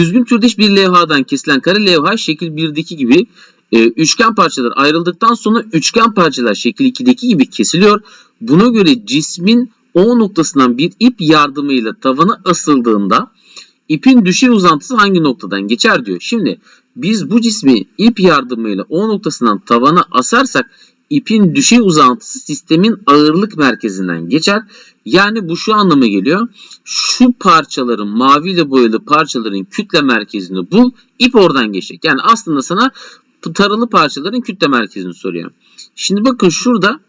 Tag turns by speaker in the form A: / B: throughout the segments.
A: Düzgün türdeş bir levhadan kesilen kare levha şekil 1'deki gibi e, üçgen parçalar ayrıldıktan sonra üçgen parçalar şekil 2'deki gibi kesiliyor. Buna göre cismin O noktasından bir ip yardımıyla tavana asıldığında ipin düşey uzantısı hangi noktadan geçer diyor. Şimdi biz bu cismi ip yardımıyla O noktasından tavana asarsak ipin düşey uzantısı sistemin ağırlık merkezinden geçer. Yani bu şu anlama geliyor. Şu parçaların maviyle boyalı parçaların kütle merkezini bul. ip oradan geçecek. Yani aslında sana taralı parçaların kütle merkezini soruyor. Şimdi bakın şurada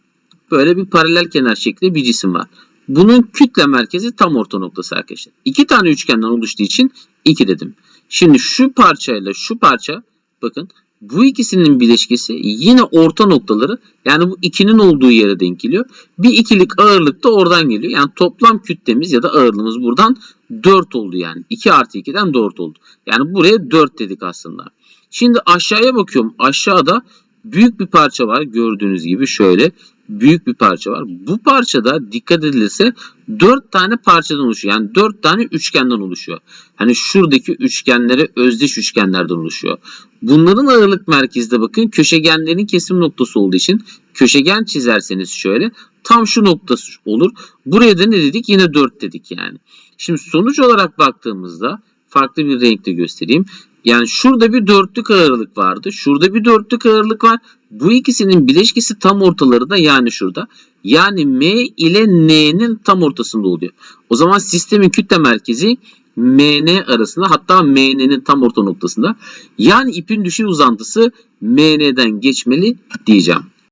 A: böyle bir paralel kenar şekli bir cisim var. Bunun kütle merkezi tam orta noktası arkadaşlar. İki tane üçgenden oluştuğu için 2 dedim. Şimdi şu parçayla şu parça bakın bu ikisinin bileşkesi yine orta noktaları yani bu ikinin olduğu yere denk geliyor. Bir ikilik ağırlık da oradan geliyor. Yani toplam kütlemiz ya da ağırlığımız buradan 4 oldu yani. 2 artı 2'den 4 oldu. Yani buraya 4 dedik aslında. Şimdi aşağıya bakıyorum. Aşağıda büyük bir parça var. Gördüğünüz gibi şöyle büyük bir parça var. Bu parçada dikkat edilirse 4 tane parçadan oluşuyor. Yani 4 tane üçgenden oluşuyor. Hani şuradaki üçgenlere özdeş üçgenlerden oluşuyor. Bunların ağırlık merkezi de bakın köşegenlerin kesim noktası olduğu için köşegen çizerseniz şöyle tam şu noktası olur. Buraya da ne dedik? Yine 4 dedik yani. Şimdi sonuç olarak baktığımızda farklı bir renkte göstereyim. Yani şurada bir dörtlük ağırlık vardı. Şurada bir dörtlük ağırlık var. Bu ikisinin bileşkesi tam ortaları da yani şurada. Yani M ile N'nin tam ortasında oluyor. O zaman sistemin kütle merkezi MN arasında hatta MN'nin tam orta noktasında. Yani ipin düşey uzantısı MN'den geçmeli diyeceğim.